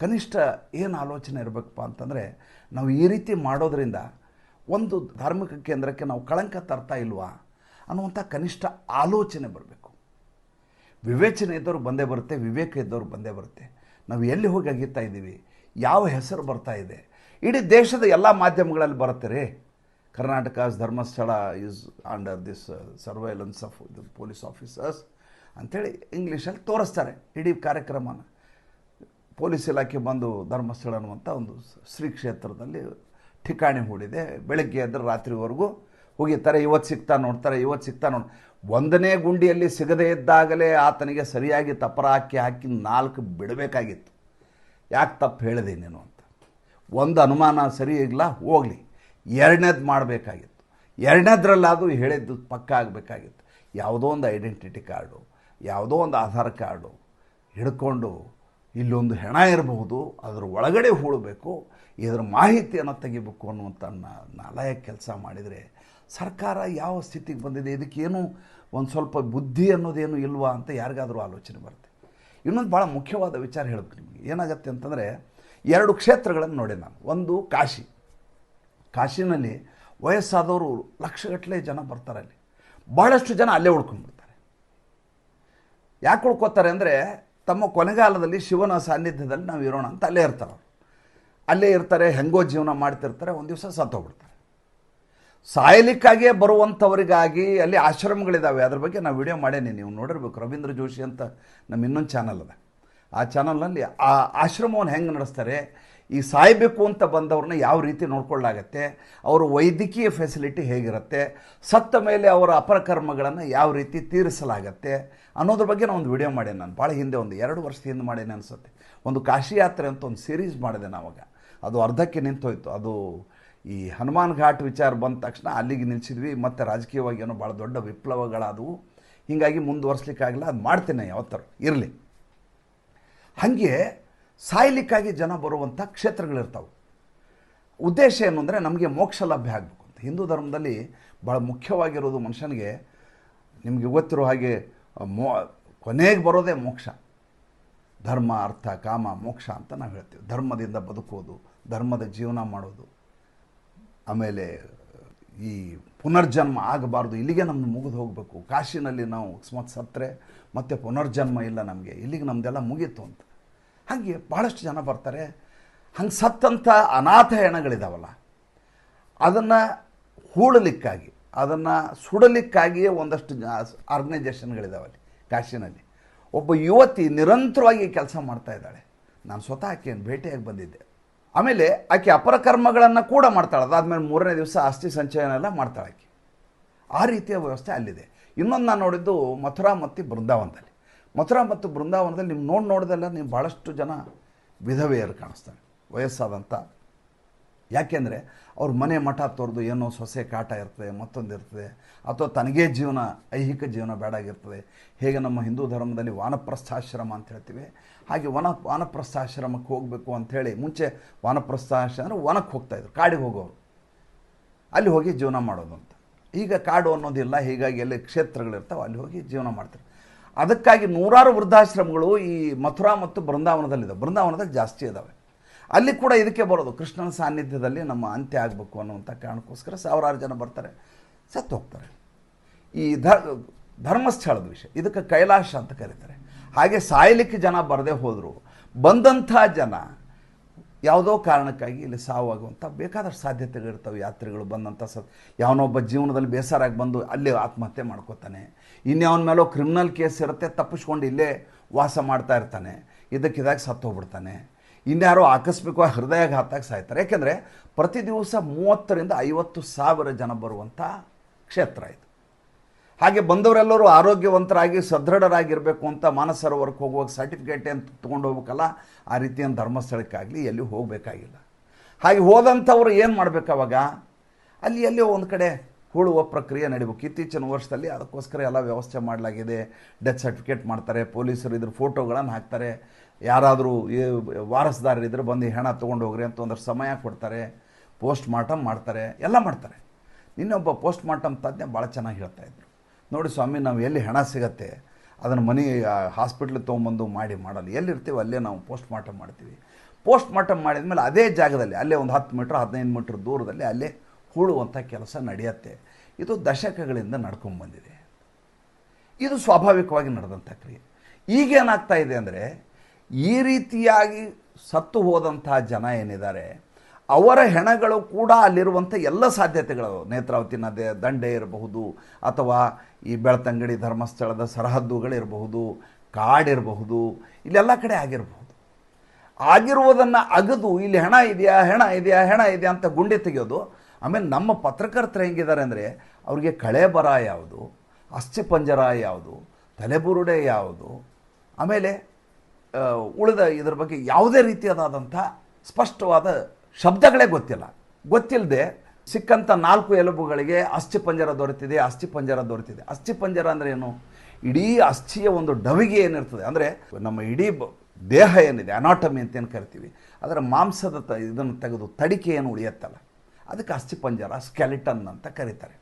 ಕನಿಷ್ಠ ಏನು ಆಲೋಚನೆ ಇರಬೇಕಪ್ಪ ಅಂತಂದರೆ, ನಾವು ಈ ರೀತಿ ಮಾಡೋದರಿಂದ ಒಂದು ಧಾರ್ಮಿಕ ಕೇಂದ್ರಕ್ಕೆ ನಾವು ಕಳಂಕ ತರ್ತಾ ಇಲ್ವಾ ಅನ್ನುವಂಥ ಕನಿಷ್ಠ ಆಲೋಚನೆ ಬರಬೇಕು. ವಿವೇಚನೆ ಇದ್ದವ್ರು ಬಂದೇ ಬರುತ್ತೆ, ವಿವೇಕ ಇದ್ದವ್ರು ಬಂದೇ ಬರುತ್ತೆ. ನಾವು ಎಲ್ಲಿ ಹೋಗಿ ಅಗೀತಾ ಇದ್ದೀವಿ? ಯಾವ ಹೆಸರು ಬರ್ತಾ ಇದೆ? ಇಡೀ ದೇಶದ ಎಲ್ಲ ಮಾಧ್ಯಮಗಳಲ್ಲಿ ಬರುತ್ತೆ ರೀ. Karnataka Dharmasthala is under this surveillance of police officers ಅಂಥೇಳಿ ಇಂಗ್ಲೀಷಲ್ಲಿ ತೋರಿಸ್ತಾರೆ ಇಡೀ ಕಾರ್ಯಕ್ರಮನ. ಪೊಲೀಸ್ ಇಲಾಖೆ ಬಂದು ಧರ್ಮಸ್ಥಳ ಅನ್ನುವಂಥ ಒಂದು ಶ್ರೀ ಕ್ಷೇತ್ರದಲ್ಲಿ ಠಿಕಾಣಿ ಹೂಡಿದೆ. ಬೆಳಗ್ಗೆ ಎದ್ರೆ ರಾತ್ರಿವರೆಗೂ ಹೋಗಿರ್ತಾರೆ ಇವತ್ತು ಸಿಗ್ತಾ ನೋಡ್ತಾರೆ ಇವತ್ತು ಸಿಗ್ತಾ ನೋಡಿ. ಒಂದನೇ ಗುಂಡಿಯಲ್ಲಿ ಸಿಗದೇ ಇದ್ದಾಗಲೇ ಆತನಿಗೆ ಸರಿಯಾಗಿ ತಪ್ಪರ ಹಾಕಿ ಹಾಕಿ ನಾಲ್ಕು ಬಿಡಬೇಕಾಗಿತ್ತು. ಯಾಕೆ ತಪ್ಪು ಹೇಳಿದೆ ನೀನು ಅಂತ. ಒಂದು ಅನುಮಾನ ಸರಿ ಇಲ್ಲ ಹೋಗಲಿ. ಎರಡನೇದು ಮಾಡಬೇಕಾಗಿತ್ತು. ಎರಡನೇದ್ರಲ್ಲಾದರೂ ಹೇಳಿದ್ದು ಪಕ್ಕ ಆಗಬೇಕಾಗಿತ್ತು. ಯಾವುದೋ ಒಂದು ಐಡೆಂಟಿಟಿ ಕಾರ್ಡು, ಯಾವುದೋ ಒಂದು ಆಧಾರ್ ಕಾರ್ಡು ಹಿಡ್ಕೊಂಡು ಇಲ್ಲೊಂದು ಹೆಣ ಇರಬಹುದು ಅದರ ಒಳಗಡೆ ಹೂಳಬೇಕು, ಇದರ ಮಾಹಿತಿಯನ್ನು ತೆಗಿಬೇಕು ಅನ್ನುವಂಥ ನಾಲಯ ಕೆಲಸ ಮಾಡಿದರೆ ಸರ್ಕಾರ ಯಾವ ಸ್ಥಿತಿಗೆ ಬಂದಿದೆ ಇದಕ್ಕೇನು ಒಂದು ಸ್ವಲ್ಪ ಬುದ್ಧಿ ಅನ್ನೋದೇನು ಇಲ್ವಾ ಅಂತ ಯಾರಿಗಾದರೂ ಆಲೋಚನೆ ಬರುತ್ತೆ. ಇನ್ನೊಂದು ಭಾಳ ಮುಖ್ಯವಾದ ವಿಚಾರ ಹೇಳಬೇಕು ನಿಮಗೆ. ಏನಾಗುತ್ತೆ ಅಂತಂದರೆ, ಎರಡು ಕ್ಷೇತ್ರಗಳನ್ನು ನೋಡಿ ನಾನು. ಒಂದು ಕಾಶಿ. ಕಾಶಿನಲ್ಲಿ ವಯಸ್ಸಾದವರು ಲಕ್ಷಗಟ್ಟಲೆ ಜನ ಬರ್ತಾರೆ ಅಲ್ಲಿ. ಭಾಳಷ್ಟು ಜನ ಅಲ್ಲೇ ಉಳ್ಕೊಂಡ್ಬಿಡ್ತಾರೆ. ಯಾಕೆ ಉಳ್ಕೋತಾರೆ ಅಂದರೆ, ತಮ್ಮ ಕೊನೆಗಾಲದಲ್ಲಿ ಶಿವನ ಸಾನ್ನಿಧ್ಯದಲ್ಲಿ ನಾವು ಇರೋಣ ಅಂತ ಅಲ್ಲೇ ಇರ್ತಾರೆ ಅಲ್ಲೇ ಇರ್ತಾರೆ, ಹೆಂಗೋ ಜೀವನ ಮಾಡ್ತಿರ್ತಾರೆ, ಒಂದು ದಿವಸ ಸತ್ತೋಗ್ಬಿಡ್ತಾರೆ. ಸಾಯಲಿಕ್ಕಾಗಿಯೇ ಬರುವಂಥವರಿಗಾಗಿ ಅಲ್ಲಿ ಆಶ್ರಮಗಳಿದ್ದಾವೆ ಅದ್ರ ಬಗ್ಗೆ ನಾವು ವಿಡಿಯೋ ಮಾಡೇನಿ. ನೀವು ನೋಡಿರ್ಬೇಕು. ರವೀಂದ್ರ ಜೋಶಿ ಅಂತ ನಮ್ಮ ಇನ್ನೊಂದು ಚಾನಲ್ ಅದ. ಆ ಚಾನಲ್ನಲ್ಲಿ ಆ ಆಶ್ರಮವನ್ನು ಹೆಂಗೆ ನಡೆಸ್ತಾರೆ? ಈ ಸಾಯಬೇಕು ಅಂತ ಬಂದವ್ರನ್ನ ಯಾವ ರೀತಿ ನೋಡ್ಕೊಳ್ಳಾಗತ್ತೆ? ಅವರ ವೈದ್ಯಕೀಯ ಫೆಸಿಲಿಟಿ ಹೇಗಿರುತ್ತೆ? ಸತ್ತ ಮೇಲೆ ಅವರ ಅಪರಕರ್ಮಗಳನ್ನು ಯಾವ ರೀತಿ ತೀರಿಸಲಾಗತ್ತೆ? ಅನ್ನೋದ್ರ ಬಗ್ಗೆ ನಾನು ಒಂದು ವಿಡಿಯೋ ಮಾಡೇನೆ. ನಾನು ಭಾಳ ಹಿಂದೆ ಒಂದು ಎರಡು ವರ್ಷದ ಹಿಂದೆ ಮಾಡೇನೆ ಅನಿಸುತ್ತೆ. ಒಂದು ಕಾಶಿ ಯಾತ್ರೆ ಅಂತ ಒಂದು ಸೀರೀಸ್ ಮಾಡಿದೆ ನಾವಾಗ. ಅದು ಅರ್ಧಕ್ಕೆ ನಿಂತೋಯ್ತು. ಅದು ಈ ಹನುಮಾನ್ ಘಾಟ್ ವಿಚಾರ ಬಂದ ತಕ್ಷಣ ಅಲ್ಲಿಗೆ ನಿಲ್ಸಿದ್ವಿ. ಮತ್ತು ರಾಜಕೀಯವಾಗಿ ಏನೋ ಭಾಳ ದೊಡ್ಡ ವಿಪ್ಲವಗಳಾದವು. ಹೀಗಾಗಿ ಮುಂದುವರ್ಸ್ಲಿಕ್ಕಾಗಿಲ್ಲ. ಅದು ಮಾಡ್ತೇನೆ ಯಾವತ್ತಾರು. ಇರಲಿ. ಹಾಗೆ ಸಾಯ್ಲಿಕ್ಕಾಗಿ ಜನ ಬರುವಂಥ ಕ್ಷೇತ್ರಗಳಿರ್ತಾವೆ. ಉದ್ದೇಶ ಏನು ಅಂದರೆ ನಮಗೆ ಮೋಕ್ಷ ಲಭ್ಯ ಆಗಬೇಕು ಅಂತ. ಹಿಂದೂ ಧರ್ಮದಲ್ಲಿ ಭಾಳ ಮುಖ್ಯವಾಗಿರೋದು ಮನುಷ್ಯನಿಗೆ ನಿಮಗೆ ಗೊತ್ತಿರೋ ಹಾಗೆ ಮೋ, ಕೊನೆಗೆ ಬರೋದೇ ಮೋಕ್ಷ. ಧರ್ಮ, ಅರ್ಥ, ಕಾಮ, ಮೋಕ್ಷ ಅಂತ ನಾವು ಹೇಳ್ತೀವಿ. ಧರ್ಮದಿಂದ ಬದುಕೋದು, ಧರ್ಮದ ಜೀವನ ಮಾಡೋದು. ಆಮೇಲೆ, ಈ ಪುನರ್ಜನ್ಮ ಆಗಬಾರ್ದು, ಇಲ್ಲಿಗೆ ನಮ್ದು ಮುಗಿದು ಹೋಗಬೇಕು. ಕಾಶಿನಲ್ಲಿ ನಾವು ಅಕಸ್ಮಾತ್ ಸತ್ತರೆ, ಮತ್ತೆ ಪುನರ್ಜನ್ಮ ಇಲ್ಲ ನಮಗೆ. ಇಲ್ಲಿಗೆ ನಮ್ಮದೆಲ್ಲ ಮುಗೀತು ಅಂತ. ಹಾಗೆ ಭಾಳಷ್ಟು ಜನ ಬರ್ತಾರೆ. ಹಂಗೆ ಸತ್ತಂಥ ಅನಾಥ ಹೆಣಗಳಿದಾವಲ್ಲ, ಅದನ್ನು ಹೂಳಲಿಕ್ಕಾಗಿ, ಅದನ್ನು ಸುಡಲಿಕ್ಕಾಗಿಯೇ ಒಂದಷ್ಟು ಅಲ್ಲಿ, ಕಾಶಿನಲ್ಲಿ. ಒಬ್ಬ ಯುವತಿ ನಿರಂತರವಾಗಿ ಕೆಲಸ ಮಾಡ್ತಾ ಇದ್ದಾಳೆ. ನಾನು ಸ್ವತಃ ಆಕೆಯನ್ನು ಭೇಟಿಯಾಗಿ ಬಂದಿದ್ದೆ. ಆಮೇಲೆ ಆಕೆ ಅಪರಕರ್ಮಗಳನ್ನು ಕೂಡ ಮಾಡ್ತಾಳೆ. ಅದಾದಮೇಲೆ ಮೂರನೇ ದಿವಸ ಆಸ್ತಿ ಸಂಚಯನ ಎಲ್ಲ ಮಾಡ್ತಾಳೆ ಆಕೆ. ಆ ರೀತಿಯ ವ್ಯವಸ್ಥೆ ಅಲ್ಲಿದೆ. ಇನ್ನೊಂದು ನಾನು ನೋಡಿದ್ದು ಮಥುರಾ ಮತ್ತು ಬೃಂದಾವನದಲ್ಲಿ. ಮಥುರಾ ಮತ್ತು ಬೃಂದಾವನದಲ್ಲಿ ನಿಮ್ಮ ನೋಡಿ ನೋಡಿದೆಲ್ಲ ನೀವು ಭಾಳಷ್ಟು ಜನ ವಿಧವೆಯರು ಕಾಣಿಸ್ತಾರೆ. ವಯಸ್ಸಾದಂಥ ಯಾಕೆಂದರೆ ಅವ್ರ ಮನೆ ಮಠ ತೋರ್ದು ಏನೋ ಸೊಸೆ ಕಾಟ ಇರ್ತದೆ, ಮತ್ತೊಂದು ಇರ್ತದೆ. ಅಥವಾ ತನಗೇ ಜೀವನ, ಐಹಿಕ ಜೀವನ ಬೇಡಾಗಿರ್ತದೆ ಹೇಗೆ ನಮ್ಮ ಹಿಂದೂ ಧರ್ಮದಲ್ಲಿ ವಾನಪ್ರಸ್ಥಾಶ್ರಮ ಅಂತ ಹೇಳ್ತೀವಿ. ಹಾಗೆ ವನ, ವಾನಪ್ರಸ್ಥಾಶ್ರಮಕ್ಕೆ ಹೋಗಬೇಕು ಅಂಥೇಳಿ ಮುಂಚೆ ವಾನಪ್ರಸ್ಥಾಶ್ರಮ ಅಂದರೆ ವನಕ್ಕೆ ಹೋಗ್ತಾಯಿದ್ರು ಕಾಡಿಗೆ ಹೋಗೋರು. ಅಲ್ಲಿ ಹೋಗಿ ಜೀವನ ಮಾಡೋದು ಅಂತ. ಈಗ ಕಾಡು ಅನ್ನೋದಿಲ್ಲ, ಹೀಗಾಗಿ ಎಲ್ಲಿ ಕ್ಷೇತ್ರಗಳಿರ್ತಾವೆ ಅಲ್ಲಿ ಹೋಗಿ ಜೀವನ ಮಾಡ್ತಾರೆ. ಅದಕ್ಕಾಗಿ ನೂರಾರು ವೃದ್ಧಾಶ್ರಮಗಳು ಈ ಮಥುರಾ ಮತ್ತು ಬೃಂದಾವನದಲ್ಲಿದ್ದಾವೆ. ಬೃಂದಾವನದಲ್ಲಿ ಜಾಸ್ತಿ ಇದ್ದಾವೆ. ಅಲ್ಲಿ ಕೂಡ ಇದಕ್ಕೆ ಬರೋದು. ಕೃಷ್ಣನ ಸಾನ್ನಿಧ್ಯದಲ್ಲಿ ನಮ್ಮ ಅಂತ್ಯ ಆಗಬೇಕು ಅನ್ನುವಂಥ ಕಾರಣಕ್ಕೋಸ್ಕರ ಸಾವಿರಾರು ಜನ ಬರ್ತಾರೆ, ಸತ್ತು ಹೋಗ್ತಾರೆ. ಈ ಧರ್ ಧರ್ಮಸ್ಥಳದ ವಿಷಯ, ಇದಕ್ಕೆ ಕೈಲಾಶ ಅಂತ ಕರೀತಾರೆ. ಹಾಗೆ ಸಾಯಲಿಕ್ಕೆ ಜನ ಬರದೇ ಹೋದರು. ಬಂದಂಥ ಜನ ಯಾವುದೋ ಕಾರಣಕ್ಕಾಗಿ ಇಲ್ಲಿ ಸಾವಾಗುವಂಥ ಬೇಕಾದಷ್ಟು ಸಾಧ್ಯತೆಗಳಿರ್ತವೆ ಯಾತ್ರಿಗಳು ಬಂದಂಥ ಸ ಯಾವನೊಬ್ಬ ಜೀವನದಲ್ಲಿ ಬೇಸರಾಗಿ ಬಂದು ಅಲ್ಲಿ ಆತ್ಮಹತ್ಯೆ ಮಾಡ್ಕೋತಾನೆ. ಇನ್ಯಾವನ ಮೇಲೋ ಕ್ರಿಮಿನಲ್ ಕೇಸ್ ಇರುತ್ತೆ, ತಪ್ಪಿಸ್ಕೊಂಡು ಇಲ್ಲೇ ವಾಸ ಮಾಡ್ತಾ ಇರ್ತಾನೆ. ಇದಕ್ಕಿದಾಗ ಸತ್ತೋಗ್ಬಿಡ್ತಾನೆ ಇನ್ಯಾರೋ ಆಕಸ್ಮಿಕವಾಗಿ ಹೃದಯಾಘಾತಕ್ಕೆ ಸಾಯ್ತಾರೆ. ಯಾಕೆಂದರೆ ಪ್ರತಿ ದಿವಸ ಮೂವತ್ತರಿಂದ ಐವತ್ತು ಸಾವಿರ ಜನ ಬರುವಂಥ ಕ್ಷೇತ್ರ ಇದು. ಹಾಗೆ ಬಂದವರೆಲ್ಲರೂ ಆರೋಗ್ಯವಂತರಾಗಿ, ಸದೃಢರಾಗಿರಬೇಕು ಅಂತ ಮಾನಸರೋವರಕ್ಕೆ ಹೋಗುವಾಗ ಸರ್ಟಿಫಿಕೇಟ್ ಅಂತ ತೊಗೊಂಡು ಹೋಗ್ಬೇಕಲ್ಲ, ಆ ರೀತಿಯ ಧರ್ಮಸ್ಥಳಕ್ಕಾಗಲಿ ಎಲ್ಲಿ ಹೋಗಬೇಕಾಗಿಲ್ಲ. ಹಾಗೆ ಹೋದಂಥವ್ರು ಏನು ಮಾಡಬೇಕು ಅವಾಗ? ಅಲ್ಲಿ ಎಲ್ಲಿ ಒಂದು ಕಡೆ ಹೂಳುವ ಪ್ರಕ್ರಿಯೆ ನಡಿಬೇಕು. ಇತ್ತೀಚಿನ ವರ್ಷದಲ್ಲಿ ಅದಕ್ಕೋಸ್ಕರ ಎಲ್ಲ ವ್ಯವಸ್ಥೆ ಮಾಡಲಾಗಿದೆ. ಡೆತ್ ಸರ್ಟಿಫಿಕೇಟ್ ಮಾಡ್ತಾರೆ, ಪೊಲೀಸರು ಇದ್ರ ಫೋಟೋಗಳನ್ನು ಹಾಕ್ತಾರೆ. ಯಾರಾದರೂ ವಾರಸದಾರರಿದ್ದರೆ ಬಂದು ಹೆಣ ತೊಗೊಂಡು ಹೋಗ್ರಿ ಅಂತ ಒಂದಷ್ಟು ಸಮಯ ಕೊಡ್ತಾರೆ ಪೋಸ್ಟ್ ಮಾರ್ಟಮ್ ಮಾಡ್ತಾರೆ, ಎಲ್ಲ ಮಾಡ್ತಾರೆ. ಇನ್ನೊಬ್ಬ ಪೋಸ್ಟ್ ಮಾರ್ಟಮ್ ತಜ್ಞ ಭಾಳ ಚೆನ್ನಾಗಿ ಹೇಳ್ತಾ ಇದ್ರು. ನೋಡಿ ಸ್ವಾಮಿ, ನಾವು ಎಲ್ಲಿ ಹೆಣ ಸಿಗತ್ತೆ, ಅದನ್ನು ಮನೆ ಹಾಸ್ಪಿಟ್ಲಿಗೆ ತೊಗೊಂಬಂದು ಮಾಡಿ ಮಾಡಲ್ಲ. ಎಲ್ಲಿರ್ತೀವಿ ಅಲ್ಲೇ ನಾವು ಪೋಸ್ಟ್ ಮಾರ್ಟಮ್ ಮಾಡ್ತೀವಿ. ಪೋಸ್ಟ್ ಮಾರ್ಟಮ್ ಮಾಡಿದ ಮೇಲೆ ಅದೇ ಜಾಗದಲ್ಲಿ, ಅಲ್ಲೇ ಒಂದು ಹತ್ತು ಮೀಟ್ರ್ ಹದಿನೈದು ಮೀಟ್ರ್ ದೂರದಲ್ಲಿ ಅಲ್ಲೇ ಹೂಳುವಂಥ ಕೆಲಸ ನಡೆಯುತ್ತೆ. ಇದು ದಶಕಗಳಿಂದ ನಡ್ಕೊಂಡ್ಬಂದಿದೆ ಇದು ಸ್ವಾಭಾವಿಕವಾಗಿ ನಡೆದಂಥ ಕ್ರಿಯೆ. ಈಗೇನಾಗ್ತಾ ಇದೆ ಅಂದರೆ ಈ ರೀತಿಯಾಗಿ ಸತ್ತು ಹೋದಂತಹ ಜನ ಏನಿದ್ದಾರೆ, ಅವರ ಹೆಣಗಳು ಕೂಡ ಅಲ್ಲಿರುವಂಥ ಎಲ್ಲ ಸಾಧ್ಯತೆಗಳು ನೇತ್ರಾವತಿ ನದಿ ದಂಡೆ ಇರಬಹುದು, ಅಥವಾ ಈ ಬೆಳ್ತಂಗಡಿ ಧರ್ಮಸ್ಥಳದ ಸರಹದ್ದುಗಳಿರಬಹುದು, ಕಾಡಿರಬಹುದು, ಇಲ್ಲೆಲ್ಲ ಕಡೆ ಆಗಿರಬಹುದು. ಆಗಿರುವುದನ್ನು ಅಗದು, ಇಲ್ಲಿ ಹೆಣ ಇದೆಯಾ ಹೆಣ ಇದೆಯಾ ಹೆಣ ಇದೆಯಾ ಅಂತ ಗುಂಡಿ ತೆಗೆಯೋದು, ಆಮೇಲೆ ನಮ್ಮ ಪತ್ರಕರ್ತರು ಹೆಂಗಿದ್ದಾರೆ ಅಂದರೆ, ಅವ್ರಿಗೆ ಕಳೆ ಬರ ಯಾವುದು, ಅಸ್ಥಿಪಂಜರ ಯಾವುದು, ತಲೆಬುರುಡೆ ಯಾವುದು, ಆಮೇಲೆ ಉಳಿದ ಇದರ ಬಗ್ಗೆ ಯಾವುದೇ ರೀತಿಯಾದಂಥ ಸ್ಪಷ್ಟವಾದ ಶಬ್ದಗಳೇ ಗೊತ್ತಿಲ್ಲ. ಗೊತ್ತಿಲ್ಲದೆ ಸಿಕ್ಕಂಥ ನಾಲ್ಕು ಎಲುಬುಗಳಿಗೆ ಅಸ್ಥಿಪಂಜರ ದೊರೆತಿದೆ ಅಸ್ಥಿಪಂಜರ ದೊರೆತಿದೆ. ಅಸ್ಥಿಪಂಜರ ಅಂದರೆ ಏನು? ಇಡೀ ಅಸ್ಥಿಯ ಒಂದು ಡವಿಗೆ ಏನಿರ್ತದೆ? ಅಂದರೆ ನಮ್ಮ ಇಡೀ ದೇಹ ಏನಿದೆ? ಅನಾಟಮಿ ಅಂತ ಏನು ಕರಿತೀವಿ? ಅದರ ಮಾಂಸದ ತ, ಇದನ್ನು ತೆಗೆದು ತಡಿಕೆ ಏನು ಉಳಿಯತ್ತಲ್ಲ? ಅದಕ್ಕೆ ಅಸ್ಥಿಪಂಜರ ಸ್ಕೆಲಿಟನ್ ಅಂತ ಕರೀತಾರೆ.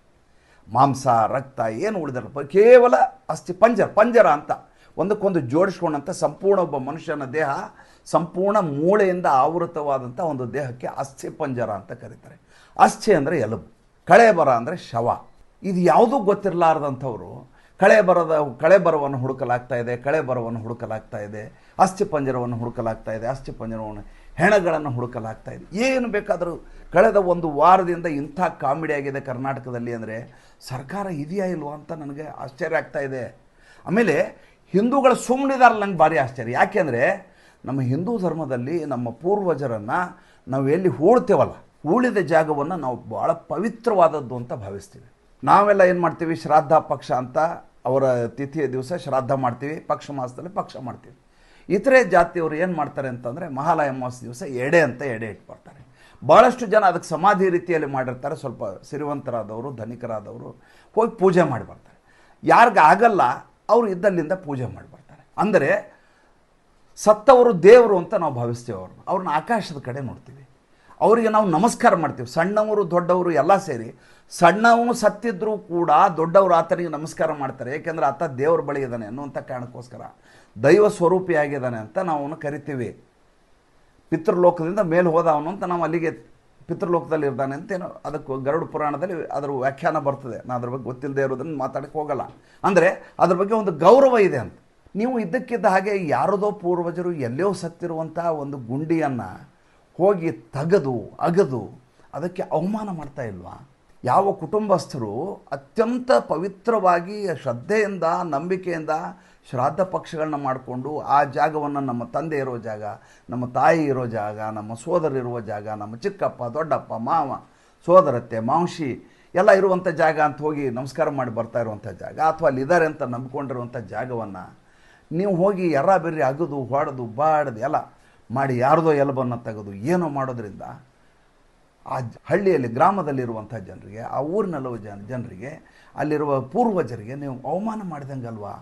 ಮಾಂಸ, ರಕ್ತ ಏನು ಉಳಿದಲ್ಲ ಕೇವಲ ಅಸ್ಥಿ ಪಂಜರ ಪಂಜರ ಅಂತ. ಒಂದಕ್ಕೊಂದು ಜೋಡಿಸ್ಕೊಂಡಂಥ ಸಂಪೂರ್ಣ ಒಬ್ಬ ಮನುಷ್ಯನ ದೇಹ ಸಂಪೂರ್ಣ ಮೂಳೆಯಿಂದ ಆವೃತವಾದಂಥ ಒಂದು ದೇಹಕ್ಕೆ ಅಸ್ಥಿ ಪಂಜರ ಅಂತ ಕರೀತಾರೆ. ಅಸ್ಥಿ ಅಂದರೆ ಎಲುಬು, ಕಳೆ ಬರ ಅಂದರೆ ಶವ. ಇದು ಯಾವುದೂ ಗೊತ್ತಿರಲಾರ್ದಂಥವ್ರು, ಕಳೆ ಬರದ, ಕಳೆ ಬರವನ್ನು ಹುಡುಕಲಾಗ್ತಾ ಇದೆ, ಕಳೆ ಬರವನ್ನು ಹುಡುಕಲಾಗ್ತಾ ಇದೆ ಅಸ್ಥಿ ಪಂಜರವನ್ನು ಹುಡುಕಲಾಗ್ತಾ ಇದೆ ಅಸ್ಥಿ ಪಂಜರವನ್ನು ಹೆಣಗಳನ್ನು ಹುಡುಕಲಾಗ್ತಾ ಇದೆ. ಏನು ಬೇಕಾದರೂ ಕಳೆದ ಒಂದು ವಾರದಿಂದ ಇಂಥ ಕಾಮಿಡಿ ಆಗಿದೆ ಕರ್ನಾಟಕದಲ್ಲಿ ಅಂದರೆ ಸರ್ಕಾರ ಇದೆಯಾ ಇಲ್ವಾ ಅಂತ ನನಗೆ ಆಶ್ಚರ್ಯ ಆಗ್ತಾ ಇದೆ. ಆಮೇಲೆ ಹಿಂದೂಗಳು ಸುಮ್ಮನಿದಾರಲ್ಲ ನಂಗೆ ಭಾರಿ ಆಶ್ಚರ್ಯ. ಯಾಕೆಂದರೆ ನಮ್ಮ ಹಿಂದೂ ಧರ್ಮದಲ್ಲಿ ನಮ್ಮ ಪೂರ್ವಜರನ್ನು ನಾವು ಎಲ್ಲಿ ಹೂಳ್ತೇವಲ್ಲ, ಹೂಳಿದ ಜಾಗವನ್ನು ನಾವು ಭಾಳ ಪವಿತ್ರವಾದದ್ದು ಅಂತ ಭಾವಿಸ್ತೀವಿ. ನಾವೆಲ್ಲ ಏನು ಮಾಡ್ತೀವಿ? ಶ್ರಾದ್ದ ಪಕ್ಷ ಅಂತ ಅವರ ತಿಥಿಯ ದಿವಸ ಶ್ರಾದ್ದ ಮಾಡ್ತೀವಿ, ಪಕ್ಷ ಮಾಸದಲ್ಲಿ ಪಕ್ಷ ಮಾಡ್ತೀವಿ. ಇತರೆ ಜಾತಿಯವರು ಏನು ಮಾಡ್ತಾರೆ ಅಂತಂದರೆ ಮಹಾಲಯ ಮಾಸ ದಿವಸ ಎಡೆ ಅಂತ ಎಡೆ ಇಟ್ಕೊಳ್ತಾರೆ. ಭಾಳಷ್ಟು ಜನ ಅದಕ್ಕೆ ಸಮಾಧಿ ರೀತಿಯಲ್ಲಿ ಮಾಡಿರ್ತಾರೆ, ಸ್ವಲ್ಪ ಸಿರಿವಂತರಾದವರು, ಧನಿಕರಾದವರು, ಹೋಗಿ ಪೂಜೆ ಮಾಡಿ ಬರ್ತಾರೆ. ಯಾರಿಗ ಆಗಲ್ಲ ಅವರು ಇದ್ದಲ್ಲಿಂದ ಪೂಜೆ ಮಾಡಿ ಬರ್ತಾರೆ ಅಂದರೆ ಸತ್ತವರು ದೇವರು ಅಂತ ನಾವು ಭಾವಿಸ್ತೇವೆ ಅವ್ರನ್ನ. ಅವ್ರನ್ನ ಆಕಾಶದ ಕಡೆ ನೋಡ್ತೀವಿ. ಅವರಿಗೆ ನಾವು ನಮಸ್ಕಾರ ಮಾಡ್ತೀವಿ. ಸಣ್ಣವರು, ದೊಡ್ಡವರು ಎಲ್ಲ ಸೇರಿ ಸಣ್ಣವನು ಸತ್ತಿದ್ರೂ ಕೂಡ ದೊಡ್ಡವರು ಆತನಿಗೆ ನಮಸ್ಕಾರ ಮಾಡ್ತಾರೆ. ಏಕೆಂದರೆ ಆತ ದೇವರ ಬಳಿ ಇದ್ದಾನೆ ಅನ್ನುವಂಥ ಕಾರಣಕ್ಕೋಸ್ಕರ ದೈವ ಸ್ವರೂಪಿಯಾಗಿದ್ದಾನೆ ಅಂತ ನಾವು ಅವನು ಕರಿತೀವಿ. ಪಿತೃಲೋಕದಿಂದ ಮೇಲೆ ಹೋದವನು ಅಂತ ನಾವು ಅಲ್ಲಿಗೆ ಪಿತೃಲೋಕದಲ್ಲಿ ಇರ್ತಾನೆ ಅಂತ ಏನೋ ಅದಕ್ಕೆ ಗರುಡ ಪುರಾಣದಲ್ಲಿ ಅದರ ವ್ಯಾಖ್ಯಾನ ಬರ್ತದೆ. ನಾನು ಅದ್ರ ಬಗ್ಗೆ ಗೊತ್ತಿಲ್ಲದೆ ಇರೋದನ್ನು ಮಾತಾಡಕ್ಕೆ ಹೋಗಲ್ಲ. ಅಂದರೆ ಅದ್ರ ಬಗ್ಗೆ ಒಂದು ಗೌರವ ಇದೆ ಅಂತ. ನೀವು ಇದ್ದಕ್ಕಿದ್ದ ಹಾಗೆ ಯಾರದೋ ಪೂರ್ವಜರು ಎಲ್ಲೋ ಸತ್ತಿರುವಂಥ ಒಂದು ಗುಂಡಿಯನ್ನು ಹೋಗಿ ತೆಗೆದು, ಅಗದು, ಅದಕ್ಕೆ ಅವಮಾನ ಮಾಡ್ತಾ ಇಲ್ವಾ? ಯಾವ ಕುಟುಂಬಸ್ಥರು ಅತ್ಯಂತ ಪವಿತ್ರವಾಗಿ ಶ್ರದ್ಧೆಯಿಂದ, ನಂಬಿಕೆಯಿಂದ ಶ್ರಾದ್ದ ಪಕ್ಷಗಳನ್ನ ಮಾಡಿಕೊಂಡು ಆ ಜಾಗವನ್ನು ನಮ್ಮ ತಂದೆ ಇರೋ ಜಾಗ, ನಮ್ಮ ತಾಯಿ ಇರೋ ಜಾಗ, ನಮ್ಮ ಸೋದರ ಇರುವ ಜಾಗ, ನಮ್ಮ ಚಿಕ್ಕಪ್ಪ, ದೊಡ್ಡಪ್ಪ, ಮಾವ, ಸೋದರತ್ತೆ ಮಾಂಶಿ ಎಲ್ಲ ಇರುವಂಥ ಜಾಗ ಅಂತ ಹೋಗಿ ನಮಸ್ಕಾರ ಮಾಡಿ ಬರ್ತಾ ಇರುವಂಥ ಜಾಗ ಅಥವಾ ಅಲ್ಲಿ ಇದ್ದಾರೆ ಅಂತ ನಂಬ್ಕೊಂಡಿರುವಂಥ ಜಾಗವನ್ನು ನೀವು ಹೋಗಿ ಎರ ಬೆರ್ರಿ ಅಗದು, ಹೊಡೆದು, ಬಾಡದು ಎಲ್ಲ ಮಾಡಿ ಯಾರ್ದೋ ಎಲಬನ್ನು ತೆಗೆದು ಏನೋ ಮಾಡೋದ್ರಿಂದ ಆ ಹಳ್ಳಿಯಲ್ಲಿ ಗ್ರಾಮದಲ್ಲಿರುವಂಥ ಜನರಿಗೆ, ಆ ಊರಿನಲ್ಲಿರುವ ಜನ, ಜನರಿಗೆ, ಅಲ್ಲಿರುವ ಪೂರ್ವಜರಿಗೆ ನೀವು ಅವಮಾನ ಮಾಡಿದಂಗಲ್ವಾ?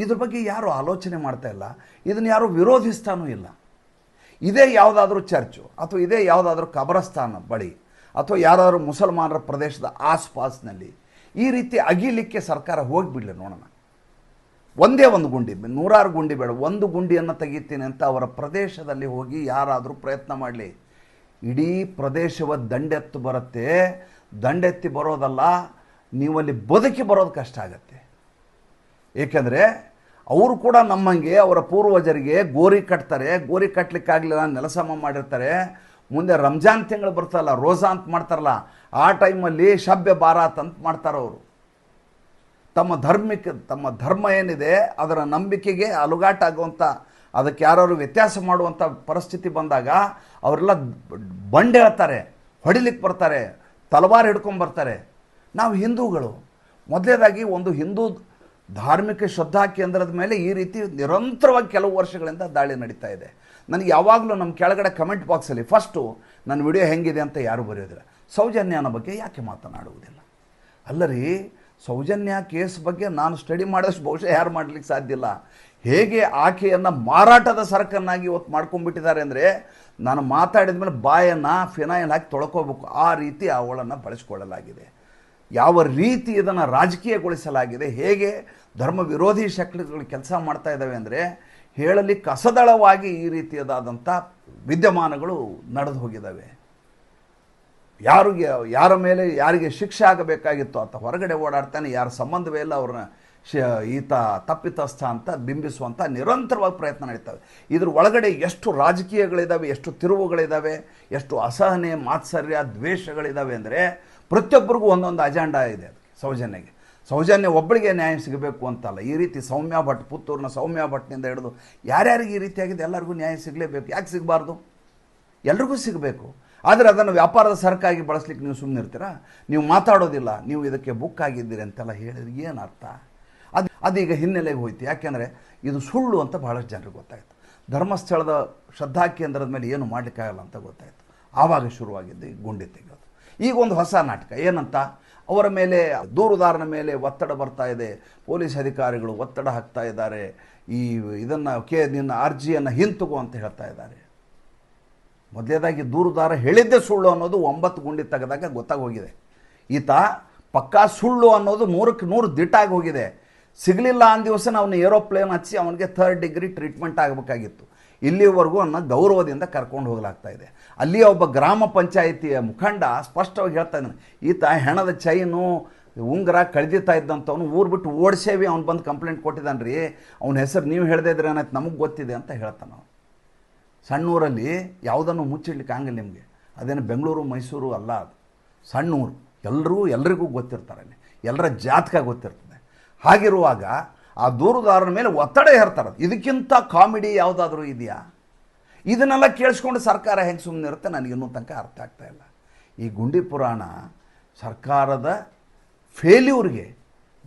ಇದ್ರ ಬಗ್ಗೆ ಯಾರು ಆಲೋಚನೆ ಮಾಡ್ತಾ ಇಲ್ಲ. ಇದನ್ನು ಯಾರು ವಿರೋಧಿಸ್ತಾನೂ ಇಲ್ಲ. ಇದೇ ಯಾವುದಾದ್ರೂ ಚರ್ಚು ಅಥವಾ ಇದೇ ಯಾವುದಾದ್ರೂ ಕಬರಸ್ಥಾನ ಬಳಿ ಅಥವಾ ಯಾರಾದರೂ ಮುಸಲ್ಮಾನರ ಪ್ರದೇಶದ ಆಸ್ಪಾಸ್ನಲ್ಲಿ ಈ ರೀತಿ ಅಗಿಲಿಕ್ಕೆ ಸರ್ಕಾರ ಹೋಗಿಬಿಡಲಿ ನೋಡೋಣ. ಒಂದೇ ಒಂದು ಗುಂಡಿ, ನೂರಾರು ಗುಂಡಿ ಬೇಡ, ಒಂದು ಗುಂಡಿಯನ್ನು ತೆಗಿತೀನಿ ಅಂತ ಅವರ ಪ್ರದೇಶದಲ್ಲಿ ಹೋಗಿ ಯಾರಾದರೂ ಪ್ರಯತ್ನ ಮಾಡಲಿ. ಇಡೀ ಪ್ರದೇಶವ ದಂಡೆತ್ತು ಬರುತ್ತೆ. ದಂಡೆತ್ತಿ ಬರೋದಲ್ಲ, ನೀವಲ್ಲಿ ಬದುಕಿ ಬರೋದು ಕಷ್ಟ ಆಗತ್ತೆ. ಏಕೆಂದರೆ ಅವರು ಕೂಡ ನಮ್ಮಂಗೆ, ಅವರ ಪೂರ್ವಜರಿಗೆ ಗೋರಿ ಕಟ್ತಾರೆ. ಗೋರಿ ಕಟ್ಟಲಿಕ್ಕಾಗಲಿಲ್ಲ ನೆಲಸಮ ಮಾಡಿರ್ತಾರೆ. ಮುಂದೆ ರಂಜಾನ್ ತಿಂಗಳು ಬರ್ತಲ್ಲ ರೋಜಾ ಅಂತ ಮಾಡ್ತಾರಲ್ಲ, ಆ ಟೈಮಲ್ಲಿ ಶಬ್ಯ ಬಾರಾತ್ ಅಂತ ಮಾಡ್ತಾರೆ ಅವರು. ತಮ್ಮ ಧರ್ಮಕ್ಕೆ ತಮ್ಮ ಧರ್ಮ ಏನಿದೆ, ಅದರ ನಂಬಿಕೆಗೆ ಅಲುಗಾಟ ಆಗುವಂಥ ಅದಕ್ಕೆ ಯಾರು ವ್ಯತ್ಯಾಸ ಮಾಡುವಂಥ ಪರಿಸ್ಥಿತಿ ಬಂದಾಗ ಅವರೆಲ್ಲ ಬಂಡೆ ಹೇಳ್ತಾರೆ ಹೊಡಿಲಿಕ್ಕೆ ಬರ್ತಾರೆ, ತಲವಾರು ಹಿಡ್ಕೊಂಡು ಬರ್ತಾರೆ. ನಾವು ಹಿಂದೂಗಳು. ಮೊದಲೇದಾಗಿ ಒಂದು ಹಿಂದೂ ಧಾರ್ಮಿಕ ಶ್ರದ್ಧಾ ಕೇಂದ್ರದ ಮೇಲೆ ಈ ರೀತಿ ನಿರಂತರವಾಗಿ ಕೆಲವು ವರ್ಷಗಳಿಂದ ದಾಳಿ ನಡೀತಾ ಇದೆ. ನನಗೆ ಯಾವಾಗಲೂ ನಮ್ಮ ಕೆಳಗಡೆ ಕಮೆಂಟ್ ಬಾಕ್ಸಲ್ಲಿ ಫಸ್ಟು ನನ್ನ ವಿಡಿಯೋ ಹೆಂಗಿದೆ ಅಂತ ಯಾರೂ ಬರೆಯೋದಿಲ್ಲ. ಸೌಜನ್ಯ ಅನ್ನೋ ಬಗ್ಗೆ ಯಾಕೆ ಮಾತನಾಡುವುದಿಲ್ಲ? ಅಲ್ಲರಿ, ಸೌಜನ್ಯ ಕೇಸ್ ಬಗ್ಗೆ ನಾನು ಸ್ಟಡಿ ಮಾಡೋಷ್ಟು ಬಹುಶಃ ಯಾರು ಮಾಡಲಿಕ್ಕೆ ಸಾಧ್ಯ ಇಲ್ಲ. ಹೇಗೆ ಆಕೆಯನ್ನು ಮಾರಾಟದ ಸರಕನ್ನಾಗಿ ಇವತ್ತು ಮಾಡ್ಕೊಂಡ್ಬಿಟ್ಟಿದ್ದಾರೆ ಅಂದರೆ, ನಾನು ಮಾತಾಡಿದ ಮೇಲೆ ಬಾಯನ್ನು ಫಿನಾಯಿಲ್ ಹಾಕಿ ತೊಳ್ಕೋಬೇಕು. ಆ ರೀತಿ ಅವಳನ್ನು ಬಳಸಿಕೊಳ್ಳಲಾಗಿದೆ. ಯಾವ ರೀತಿ ಇದನ್ನು ರಾಜಕೀಯಗೊಳಿಸಲಾಗಿದೆ, ಹೇಗೆ ಧರ್ಮ ವಿರೋಧಿ ಶಕ್ತಿಗಳು ಕೆಲಸ ಮಾಡ್ತಾ ಇದ್ದಾವೆ ಅಂದರೆ, ಹೇಳಲಿ ಕಸದಳವಾಗಿ ಈ ರೀತಿಯದಾದಂಥ ವಿದ್ಯಮಾನಗಳು ನಡೆದು ಹೋಗಿದ್ದಾವೆ ಯಾರಿಗೆ, ಯಾರ ಮೇಲೆ ಯಾರಿಗೆ ಶಿಕ್ಷೆ ಆಗಬೇಕಾಗಿತ್ತು ಅಂತ ಹೊರಗಡೆ ಓಡಾಡ್ತಾನೆ, ಯಾರ ಸಂಬಂಧವೇ ಇಲ್ಲ ಅವ್ರನ್ನ ಶ, ಈತ ತಪ್ಪಿತಸ್ಥ ಅಂತ ಬಿಂಬಿಸುವಂಥ ನಿರಂತರವಾಗಿ ಪ್ರಯತ್ನ ನಡೀತವೆ. ಇದ್ರ ಒಳಗಡೆ ಎಷ್ಟು ರಾಜಕೀಯಗಳಿದ್ದಾವೆ ಎಷ್ಟು ತಿರುವುಗಳಿದ್ದಾವೆ ಎಷ್ಟು ಅಸಹನೆ, ಮಾತ್ಸರ್ಯ ದ್ವೇಷಗಳಿದ್ದಾವೆ ಅಂದರೆ ಪ್ರತಿಯೊಬ್ಬರಿಗೂ ಒಂದೊಂದು ಅಜೆಂಡಾ ಇದೆ ಅದಕ್ಕೆ ಸೌಜನ್ಯಗೆ. ಸೌಜನ್ಯ ಒಬ್ಬಳಿಗೆ ನ್ಯಾಯ ಸಿಗಬೇಕು ಅಂತಲ್ಲ, ಈ ರೀತಿ ಸೌಮ್ಯ ಭಟ್, ಪುತ್ತೂರಿನ ಸೌಮ್ಯ ಭಟ್ನಿಂದ ಹಿಡಿದು ಯಾರ್ಯಾರಿಗೆ ಈ ರೀತಿಯಾಗಿದೆ ಎಲ್ಲರಿಗೂ ನ್ಯಾಯ ಸಿಗಲೇಬೇಕು, ಯಾಕೆ ಸಿಗಬಾರ್ದು? ಎಲ್ರಿಗೂ ಸಿಗಬೇಕು. ಆದರೆ ಅದನ್ನು ವ್ಯಾಪಾರದ ಸರಕಾಗಿ ಬಳಸ್ಲಿಕ್ಕೆ ನೀವು ಸುಮ್ಮನೆ ಇರ್ತೀರಾ? ನೀವು ಮಾತಾಡೋದಿಲ್ಲ, ನೀವು ಇದಕ್ಕೆ ಬುಕ್ ಆಗಿದ್ದೀರಿ ಅಂತೆಲ್ಲ ಹೇಳಿದ್ರೆ ಏನು ಅರ್ಥ? ಅದು, ಅದೀಗ ಹಿನ್ನೆಲೆಗೆ ಹೋಯ್ತು, ಯಾಕೆಂದರೆ ಇದು ಸುಳ್ಳು ಅಂತ ಭಾಳಷ್ಟು ಜನರಿಗೆ ಗೊತ್ತಾಯಿತು. ಧರ್ಮಸ್ಥಳದ ಶ್ರದ್ಧಾ ಕೇಂದ್ರದ ಮೇಲೆ ಏನು ಮಾಡಲಿಕ್ಕಾಗಲ್ಲ ಅಂತ ಗೊತ್ತಾಯಿತು. ಆವಾಗ ಶುರುವಾಗಿದ್ದು ಗುಂಡಿ ತೆಗೆಯೋದು. ಈಗ ಒಂದು ಹೊಸ ನಾಟಕ. ಏನಂತ? ಅವರ ಮೇಲೆ, ದೂರುದಾರನ ಮೇಲೆ ಒತ್ತಡ ಬರ್ತಾ ಇದೆ. ಪೊಲೀಸ್ ಅಧಿಕಾರಿಗಳು ಒತ್ತಡ ಹಾಕ್ತಾ ಇದ್ದಾರೆ. ಈ ಇದನ್ನು, ಕೆ, ನಿನ್ನ ಅರ್ಜಿಯನ್ನು ಹಿಂತುಗು ಅಂತ ಹೇಳ್ತಾ ಇದ್ದಾರೆ. ಮೊದಲೇದಾಗಿ ದೂರುದಾರ ಹೇಳಿದ್ದೇ ಸುಳ್ಳು ಅನ್ನೋದು ಒಂಬತ್ತು ಗುಂಡಿ ತೆಗೆದಾಗ ಗೊತ್ತಾಗೋಗಿದೆ. ಈತ ಪಕ್ಕಾ ಸುಳ್ಳು ಅನ್ನೋದು ನೂರಕ್ಕೆ ನೂರು ದಿಟ್ಟಾಗಿ ಹೋಗಿದೆ. ಸಿಗಲಿಲ್ಲ ದಿವಸ ಅವನು ಏರೋಪ್ಲೇನ್ ಹಚ್ಚಿ ಅವನಿಗೆ ಥರ್ಡ್ ಡಿಗ್ರಿ ಟ್ರೀಟ್ಮೆಂಟ್ ಆಗಬೇಕಾಗಿತ್ತು. ಇಲ್ಲಿವರೆಗೂ ಅವನ್ನ ಗೌರವದಿಂದ ಕರ್ಕೊಂಡು ಹೋಗಲಾಗ್ತಾ ಇದೆ. ಅಲ್ಲಿಯ ಒಬ್ಬ ಗ್ರಾಮ ಪಂಚಾಯಿತಿಯ ಮುಖಂಡ ಸ್ಪಷ್ಟವಾಗಿ ಹೇಳ್ತಾನೆ ಈತ ಹೆಣದ ಚೈನು ಉಂಗುರ ಕಳೆದಿತ್ತಾ ಇದ್ದಂಥವ್ನು ಊರು ಬಿಟ್ಟು ಓಡಿಸೇವಿ, ಅವ್ನು ಬಂದು ಕಂಪ್ಲೇಂಟ್ ಕೊಟ್ಟಿದ್ದಾನೆ ರೀ ಅವನ ಹೆಸರು ನೀವು ಹೇಳ್ದೇ ಇದ್ರೆ ನಮಗೆ ಗೊತ್ತಿದೆ ಅಂತ ಹೇಳ್ತಾನೆ ಅವನು. ಸಣ್ಣೂರಲ್ಲಿ ಯಾವುದನ್ನು ಮುಚ್ಚಿಡ್ಲಿಕ್ಕೆ ಆಗಂಗಿಲ್ಲ ನಿಮಗೆ. ಅದೇನು ಬೆಂಗಳೂರು, ಮೈಸೂರು ಅಲ್ಲ ಅದು. ಸಣ್ಣೂರು. ಎಲ್ಲರೂ ಎಲ್ರಿಗೂ ಗೊತ್ತಿರ್ತಾರೆ ಅಲ್ಲಿ. ಎಲ್ಲರ ಜಾತಕ ಗೊತ್ತಿರ್ತದೆ. ಹಾಗಿರುವಾಗ ಆ ದೂರುದಾರರ ಮೇಲೆ ಒತ್ತಡ ಹೇರ್ತಾರೆ. ಇದಕ್ಕಿಂತ ಕಾಮಿಡಿ ಯಾವುದಾದ್ರೂ ಇದೆಯಾ? ಇದನ್ನೆಲ್ಲ ಕೇಳಿಸ್ಕೊಂಡು ಸರ್ಕಾರ ಹೆಂಗೆ ಸುಮ್ಮನೆ ಇರುತ್ತೆ, ನನಗೆ ಇನ್ನೂ ತನಕ ಅರ್ಥ ಆಗ್ತಾ ಇಲ್ಲ. ಈ ಗುಂಡಿ ಪುರಾಣ ಸರ್ಕಾರದ ಫೇಲ್ಯೂರ್ಗೆ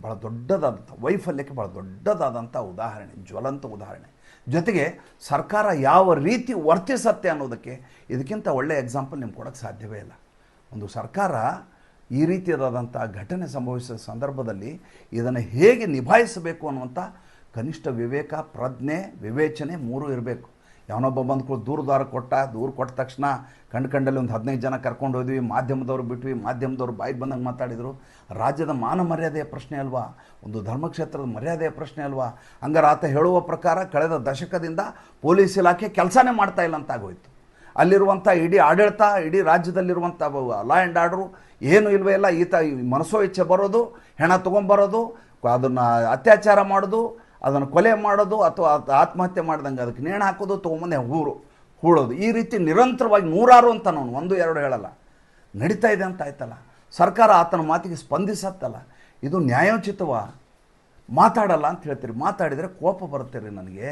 ಭಾಳ ದೊಡ್ಡದಾದಂಥ, ವೈಫಲ್ಯಕ್ಕೆ ಭಾಳ ದೊಡ್ಡದಾದಂಥ ಉದಾಹರಣೆ, ಜ್ವಲಂತ ಉದಾಹರಣೆ. ಜೊತೆಗೆ ಸರ್ಕಾರ ಯಾವ ರೀತಿ ವರ್ತಿಸತ್ತೆ ಅನ್ನೋದಕ್ಕೆ ಇದಕ್ಕಿಂತ ಒಳ್ಳೆಯ ಎಕ್ಸಾಂಪಲ್ ನಿಮ್ಗೆ ಕೊಡೋಕ್ಕೆ ಸಾಧ್ಯವೇ ಇಲ್ಲ. ಒಂದು ಸರ್ಕಾರ ಈ ರೀತಿಯಾದಂಥ ಘಟನೆ ಸಂಭವಿಸಿದ ಸಂದರ್ಭದಲ್ಲಿ ಇದನ್ನು ಹೇಗೆ ನಿಭಾಯಿಸಬೇಕು ಅನ್ನುವಂಥ ಕನಿಷ್ಠ ವಿವೇಕ, ಪ್ರಜ್ಞೆ, ವಿವೇಚನೆ ಮೂರೂ ಇರಬೇಕು. ಯಾವನೊಬ್ಬ ಬಂದು ದೂರದಾರ ಕೊಟ್ಟ, ದೂರ ಕೊಟ್ಟ ತಕ್ಷಣ ಕಂಡು ಕಂಡಲ್ಲಿ ಒಂದು ಹದಿನೈದು ಜನ ಕರ್ಕೊಂಡು ಹೋದ್ವಿ. ಮಾಧ್ಯಮದವ್ರು ಬಿಟ್ವಿ. ಮಾಧ್ಯಮದವ್ರು ಬಾಯಿ ಬಂದಂಗೆ ಮಾತಾಡಿದರು. ರಾಜ್ಯದ ಮಾನ ಮರ್ಯಾದೆಯ ಪ್ರಶ್ನೆ ಅಲ್ವಾ? ಒಂದು ಧರ್ಮಕ್ಷೇತ್ರದ ಮರ್ಯಾದೆಯ ಪ್ರಶ್ನೆ ಅಲ್ವಾ? ಹಂಗಾರೆ ಆತ ಹೇಳುವ ಪ್ರಕಾರ ಕಳೆದ ದಶಕದಿಂದ ಪೊಲೀಸ್ ಇಲಾಖೆ ಕೆಲಸನೇ ಮಾಡ್ತಾ ಇಲ್ಲ ಅಂತ ಆಗೋಯ್ತು. ಅಲ್ಲಿರುವಂಥ ಇಡೀ ಆಡಳಿತ, ಇಡೀ ರಾಜ್ಯದಲ್ಲಿರುವಂಥ ಲಾ ಆ್ಯಂಡ್ ಆರ್ಡ್ರು ಏನು ಇಲ್ವೇ ಇಲ್ಲ ಈತ ಮನಸ್ಸೋ ಮನಸೋ ಇಚ್ಛೆ ಬರೋದು, ಹೆಣ ತೊಗೊಂಬರೋದು, ಅದನ್ನು ಅತ್ಯಾಚಾರ ಮಾಡೋದು ಅದನ್ನು ಕೊಲೆ ಮಾಡೋದು ಅಥವಾ ಆತ ಆತ್ಮಹತ್ಯೆ ಮಾಡ್ದಂಗೆ ಅದಕ್ಕೆ ನೇಣು ಹಾಕೋದು ತೊಗೊಂಬಂದೆ ಊರು ಹೂಳೋದು. ಈ ರೀತಿ ನಿರಂತರವಾಗಿ ನೂರಾರು ಅಂತ ನಾನು ಒಂದು, ಎರಡು ಹೇಳಲ್ಲ. ನಡೀತಾ ಇದೆ ಅಂತ ಆಯ್ತಲ್ಲ. ಸರ್ಕಾರ ಆತನ ಮಾತಿಗೆ ಸ್ಪಂದಿಸತ್ತಲ್ಲ. ಇದು ನ್ಯಾಯೋಚಿತವ? ಮಾತಾಡಲ್ಲ ಅಂತ ಹೇಳ್ತೀರಿ. ಮಾತಾಡಿದರೆ ಕೋಪ ಬರುತ್ತೆ ರೀ ನನಗೆ.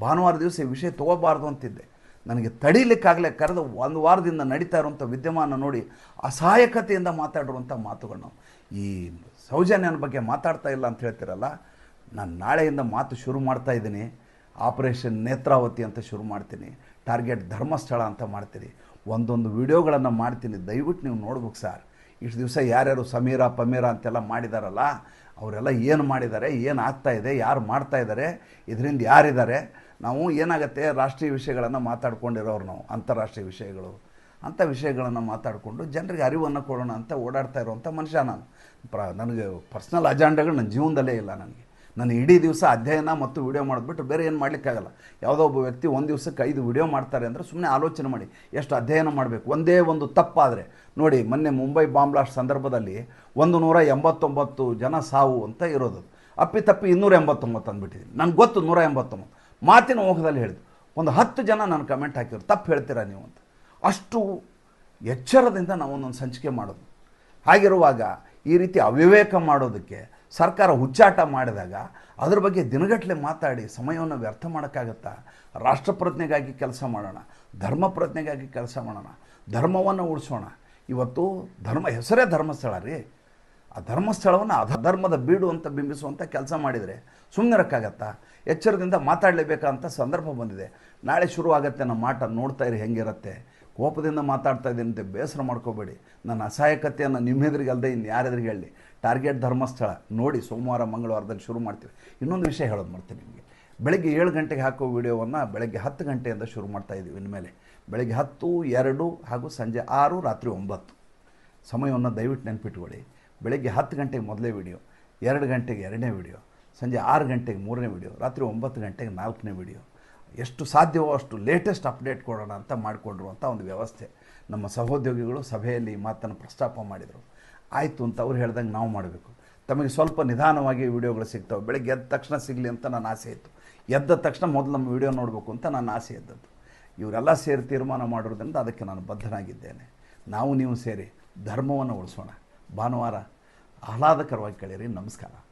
ಭಾನುವಾರ ದಿವಸ ಈ ವಿಷಯ ತೊಗೋಬಾರ್ದು ಅಂತಿದ್ದೆ. ನನಗೆ ತಡೀಲಿಕ್ಕಾಗಲೇ ಕರೆದು ಒಂದು ವಾರದಿಂದ ನಡೀತಾ ಇರುವಂಥ ವಿದ್ಯಮಾನ ನೋಡಿ ಅಸಹಾಯಕತೆಯಿಂದ ಮಾತಾಡಿರುವಂಥ ಮಾತುಗಳು ಈ ಸೌಜನ್ಯನ ಬಗ್ಗೆ ಮಾತಾಡ್ತಾ ಇಲ್ಲ ಅಂತ ಹೇಳ್ತೀರಲ್ಲ? ನಾನು ನಾಳೆಯಿಂದ ಮಾತು ಶುರು ಮಾಡ್ತಾ ಇದ್ದೀನಿ. ಆಪರೇಷನ್ ನೇತ್ರಾವತಿ ಅಂತ ಶುರು ಮಾಡ್ತೀನಿ. ಟಾರ್ಗೆಟ್ ಧರ್ಮಸ್ಥಳ ಅಂತ ಮಾಡ್ತೀನಿ. ಒಂದೊಂದು ವಿಡಿಯೋಗಳನ್ನು ಮಾಡ್ತೀನಿ. ದಯವಿಟ್ಟು ನೀವು ನೋಡ್ಬೇಕು ಸರ್. ಇಷ್ಟು ದಿವಸ ಯಾರ್ಯಾರು ಸಮೀರ, ಪಮೀರ ಅಂತೆಲ್ಲ ಮಾಡಿದಾರಲ್ಲ, ಅವರೆಲ್ಲ ಏನು ಮಾಡಿದ್ದಾರೆ ಏನು ಆಗ್ತಾ ಇದೆ, ಯಾರು ಮಾಡ್ತಾ ಇದ್ದಾರೆ ಇದರಿಂದ ಯಾರಿದ್ದಾರೆ ನಾವು ಏನಾಗುತ್ತೆ, ರಾಷ್ಟ್ರೀಯ ವಿಷಯಗಳನ್ನು ಮಾತಾಡ್ಕೊಂಡಿರೋರು ನಾವು, ಅಂತಾರಾಷ್ಟ್ರೀಯ ವಿಷಯಗಳು. ಅಂಥ ವಿಷಯಗಳನ್ನು ಮಾತಾಡಿಕೊಂಡು ಜನರಿಗೆ ಅರಿವನ್ನು ಕೊಡೋಣ ಅಂತ ಓಡಾಡ್ತಾ ಇರುವಂಥ ಮನುಷ್ಯ ನಾನು. ಪ್ರ, ನನಗೆ ಪರ್ಸ್ನಲ್ ಅಜೆಂಡಾಗಳು ನನ್ನ ಜೀವನದಲ್ಲೇ ಇಲ್ಲ ನನಗೆ. ನಾನು ಇಡೀ ದಿವಸ ಅಧ್ಯಯನ ಮತ್ತು ವಿಡಿಯೋ ಮಾಡಿಬಿಟ್ಟು ಬೇರೆ ಏನು ಮಾಡಲಿಕ್ಕಾಗಲ್ಲ. ಯಾವುದೋ ಒಬ್ಬ ವ್ಯಕ್ತಿ ಒಂದು ದಿವಸಕ್ಕೆ ಐದು ವಿಡಿಯೋ ಮಾಡ್ತಾರೆ ಅಂದರೆ ಸುಮ್ಮನೆ ಆಲೋಚನೆ ಮಾಡಿ. ಎಷ್ಟು ಅಧ್ಯಯನ ಮಾಡಬೇಕು? ಒಂದೇ ಒಂದು ತಪ್ಪಾದರೆ. ನೋಡಿ, ಮೊನ್ನೆ ಮುಂಬೈ ಬಾಂಬ್ ಬ್ಲಾಸ್ಟ್ ಸಂದರ್ಭದಲ್ಲಿ ಒಂದು ನೂರ ಎಂಬತ್ತೊಂಬತ್ತು ಜನ ಸಾವು ಅಂತ ಇರೋದು. ಅಪ್ಪಿ ತಪ್ಪಿ ಇನ್ನೂರ ಎಂಬತ್ತೊಂಬತ್ತು ಅಂದ್ಬಿಟ್ಟಿದ್ದೀನಿ. ನನಗೆ ಗೊತ್ತು ನೂರ ಎಂಬತ್ತೊಂಬತ್ತು ಮಾತಿನ ಓಹದಲ್ಲಿ ಹೇಳಿದ್ದು. ಒಂದು ಹತ್ತು ಜನ ನಾನು ಕಮೆಂಟ್ ಹಾಕಿದ್ರು. ತಪ್ಪು ಹೇಳ್ತೀರಾ ನೀವು ಅಂತ. ಅಷ್ಟು ಎಚ್ಚರದಿಂದ ನಾವು ಒಂದೊಂದು ಸಂಚಿಕೆ ಮಾಡೋದು. ಹಾಗಿರುವಾಗ ಈ ರೀತಿ ಅವಿವೇಕ ಮಾಡೋದಕ್ಕೆ ಸರ್ಕಾರ ಹುಚ್ಚಾಟ ಮಾಡಿದಾಗ ಅದ್ರ ಬಗ್ಗೆ ದಿನಗಟ್ಟಲೆ ಮಾತಾಡಿ ಸಮಯವನ್ನು ವ್ಯರ್ಥ ಮಾಡೋಕ್ಕಾಗತ್ತಾ? ರಾಷ್ಟ್ರಪ್ರಜ್ಞೆಗಾಗಿ ಕೆಲಸ ಮಾಡೋಣ, ಧರ್ಮ ಪ್ರಜ್ಞೆಗಾಗಿ ಕೆಲಸ ಮಾಡೋಣ, ಧರ್ಮವನ್ನು ಉಳಿಸೋಣ. ಇವತ್ತು ಧರ್ಮ, ಹೆಸರೇ ಧರ್ಮಸ್ಥಳ ರೀ. ಆ ಧರ್ಮಸ್ಥಳವನ್ನು ಅಧರ್ಮದ ಬೀಡು ಅಂತ ಬಿಂಬಿಸುವಂಥ ಕೆಲಸ ಮಾಡಿದರೆ ಸುಮ್ಮನಿರೋಕ್ಕಾಗತ್ತಾ ಎಚ್ಚರದಿಂದ ಮಾತಾಡಲೇಬೇಕಂತ ಸಂದರ್ಭ ಬಂದಿದೆ. ನಾಳೆ ಶುರು ಆಗುತ್ತೆ ನಮ್ಮ ಮಾಟ ನೋಡ್ತಾ ಇರಿ, ಹೆಂಗಿರುತ್ತೆ. ಕೋಪದಿಂದ ಮಾತಾಡ್ತಾ ಇದ್ದೀನಿ ಅಂತ ಬೇಸರ ಮಾಡ್ಕೋಬೇಡಿ. ನನ್ನ ಅಸಹಾಯಕತೆಯನ್ನು ನಿಮ್ಮ ಎದುರಿಗೆ ಅಲ್ಲದೆ ಇನ್ನು ಯಾರೆದುರಿಗೆ ಹೇಳಿ ಟಾರ್ಗೆಟ್ ಧರ್ಮಸ್ಥಳ ನೋಡಿ ಸೋಮವಾರ ಮಂಗಳವಾರದಲ್ಲಿ ಶುರು ಮಾಡ್ತೀವಿ. ಇನ್ನೊಂದು ವಿಷಯ ಹೇಳೋದು ಮಾಡ್ತೀನಿ ನಿಮಗೆ. ಬೆಳಗ್ಗೆ ಏಳು ಗಂಟೆಗೆ ಹಾಕೋ ವಿಡಿಯೋವನ್ನು ಬೆಳಗ್ಗೆ ಹತ್ತು ಗಂಟೆಯಿಂದ ಶುರು ಮಾಡ್ತಾ ಇದ್ದೀವಿ ಇನ್ಮೇಲೆ ಬೆಳಗ್ಗೆ ಹತ್ತು, ಎರಡು ಹಾಗೂ ಸಂಜೆ ಆರು, ರಾತ್ರಿ ಒಂಬತ್ತು. ಸಮಯವನ್ನು ದಯವಿಟ್ಟು ನೆನಪಿಟ್ಕೊಳ್ಳಿ. ಬೆಳಗ್ಗೆ ಹತ್ತು ಗಂಟೆಗೆ ಮೊದಲೇ ವಿಡಿಯೋ, ಎರಡು ಗಂಟೆಗೆ ಎರಡನೇ ವಿಡಿಯೋ, ಸಂಜೆ ಆರು ಗಂಟೆಗೆ ಮೂರನೇ ವಿಡಿಯೋ, ರಾತ್ರಿ ಒಂಬತ್ತು ಗಂಟೆಗೆ ನಾಲ್ಕನೇ ವಿಡಿಯೋ. ಎಷ್ಟು ಸಾಧ್ಯವೋ ಅಷ್ಟು ಲೇಟೆಸ್ಟ್ ಅಪ್ಡೇಟ್ ಕೊಡೋಣ ಅಂತ ಮಾಡಿಕೊಂಡಿರುವಂಥ ಒಂದು ವ್ಯವಸ್ಥೆ. ನಮ್ಮ ಸಹೋದ್ಯೋಗಿಗಳು ಸಭೆಯಲ್ಲಿ ಈ ಮಾತನ್ನು ಪ್ರಸ್ತಾಪ ಮಾಡಿದರು. ಆಯಿತು ಅಂತ ಅವ್ರು ಹೇಳ್ದಂಗೆ ನಾವು ಮಾಡಬೇಕು. ತಮಗೆ ಸ್ವಲ್ಪ ನಿಧಾನವಾಗಿ ವಿಡಿಯೋಗಳು ಸಿಗ್ತವೆ. ಬೆಳಗ್ಗೆ ಎದ್ದ ತಕ್ಷಣ ಸಿಗಲಿ ಅಂತ ನನ್ನ ಆಸೆ ಇತ್ತು. ಎದ್ದ ತಕ್ಷಣ ಮೊದಲು ನಮ್ಮ ವಿಡಿಯೋ ನೋಡಬೇಕು ಅಂತ ನನ್ನ ಆಸೆ ಇದ್ದದ್ದು. ಇವರೆಲ್ಲ ಸೇರಿ ತೀರ್ಮಾನ ಮಾಡಿರೋದ್ರಿಂದ ಅದಕ್ಕೆ ನಾನು ಬದ್ಧನಾಗಿದ್ದೇನೆ. ನಾವು ನೀವು ಸೇರಿ ಧರ್ಮವನ್ನು ಉಳಿಸೋಣ. ಭಾನುವಾರ ಆಹ್ಲಾದಕರವಾಗಿ ಕೇಳಿರಿ. ನಮಸ್ಕಾರ.